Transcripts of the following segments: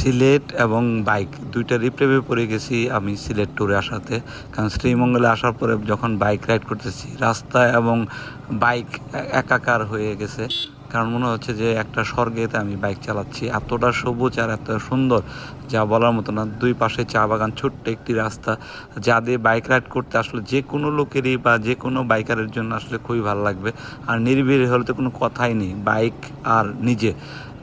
সিলেট এবং বাইক দুইটারই প্রেমে পড়ে গেছি আমি সিলেট ট্যুরে আসাতে। কারণ শ্রীমঙ্গলে আসার পরে যখন বাইক রাইড করতেছি, রাস্তা এবং বাইক একাকার হয়ে গেছে। কারণ মনে হচ্ছে যে একটা স্বর্গেতে আমি বাইক চালাচ্ছি। এতটা সবুজ আর এত সুন্দর, যা বলার মতো না। দুই পাশে চা বাগান, ছোট্ট একটি রাস্তা, যা দিয়ে বাইক রাইড করতে আসলে যে কোনো লোকেরই বা যে কোনো বাইকারের জন্য আসলে খুবই ভালো লাগবে। আর নিরিবিলি হলে তো কোনো কথাই নেই, বাইক আর নিজে।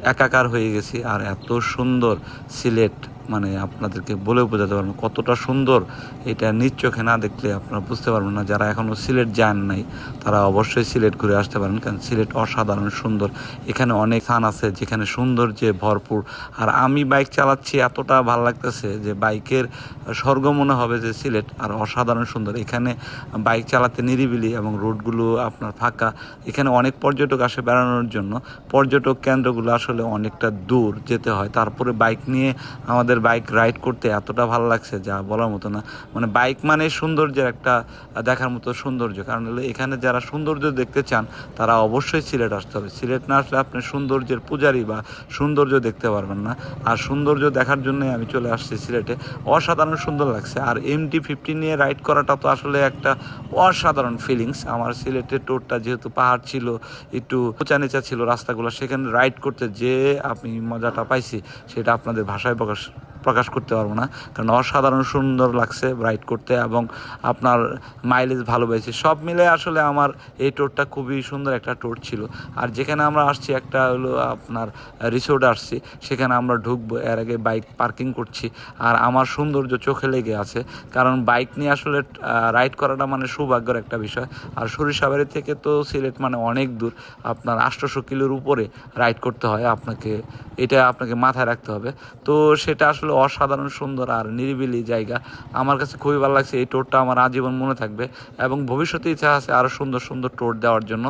একাকার হয়ে গেছি আর এত সুন্দর সিলেট মানে আপনাদেরকে বলে বোঝাতে পারব কতটা সুন্দর এটা নিজ চোখে না দেখলে আপনারা বুঝতে পারবেন না। যারা এখনও সিলেট যান নাই, তারা অবশ্যই সিলেট ঘুরে আসতে পারেন, কারণ সিলেট অসাধারণ সুন্দর। এখানে অনেক স্থান আছে যেখানে সৌন্দর্যে ভরপুর। আর আমি বাইক চালাচ্ছি এতটা ভালো লাগতেছে যে বাইকের স্বর্গ মনে হবে যে সিলেট, আর অসাধারণ সুন্দর। এখানে বাইক চালাতে নিরিবিলি এবং রোডগুলো আপনার ফাঁকা। এখানে অনেক পর্যটক আসে বেড়ানোর জন্য। পর্যটক কেন্দ্রগুলো আসলে অনেকটা দূর যেতে হয়। তারপরে বাইক নিয়ে আমাদের বাইক রাইড করতে এতটা ভালো লাগছে যা বলার মতো না। মানে বাইক মানে সৌন্দর্যের একটা দেখার মতো সৌন্দর্য। কারণ এখানে যারা সৌন্দর্য দেখতে চান, তারা অবশ্যই সিলেট আসতে হবে। সিলেট না আসলে আপনি সৌন্দর্যের পূজারি বা সৌন্দর্য দেখতে পারবেন না। আর সৌন্দর্য দেখার জন্য আমি চলে আসছি সিলেটে। অসাধারণ সুন্দর লাগছে। আর এমটি ফিফটি নিয়ে রাইড করাটা তো আসলে একটা অসাধারণ ফিলিংস আমার সিলেটের টোরটা যেহেতু পাহাড় ছিল, একটু উঁচা নিচা ছিল রাস্তাগুলো, সেখানে রাইড করতে যে আমি মজাটা পাইছি, সেটা আপনাদের ভাষায় প্রকাশ প্রকাশ করতে পারব না। কারণ অসাধারণ সুন্দর লাগছে রাইড করতে এবং আপনার মাইলেজ ভালো পেয়েছি। সব মিলে আসলে আমার এই টোরটা খুবই সুন্দর একটা টোর ছিল। আর যেখানে আমরা আসছি একটা হলো আপনার রিসোর্ট আসছি। সেখানে আমরা ঢুকবো, এর আগে বাইক পার্কিং করছি। আর আমার সৌন্দর্য চোখে লেগে আছে। কারণ বাইক নিয়ে আসলে রাইড করাটা মানে সৌভাগ্যের একটা বিষয়। আর সরিষাবাড়ি থেকে তো সিলেট মানে অনেক দূর। আপনার আটশোশো কিলোর উপরে রাইড করতে হয় আপনাকে, এটা আপনাকে মাথায় রাখতে হবে। তো সেটা আসলে অসাধারণ, সুন্দর আর নিরিবিলি জায়গা। আমার কাছে খুবই ভালো লাগছে এই টোরটা আমার আজীবন মনে থাকবে এবং ভবিষ্যতে ইচ্ছা আছে আরও সুন্দর সুন্দর টোর দেওয়ার জন্য।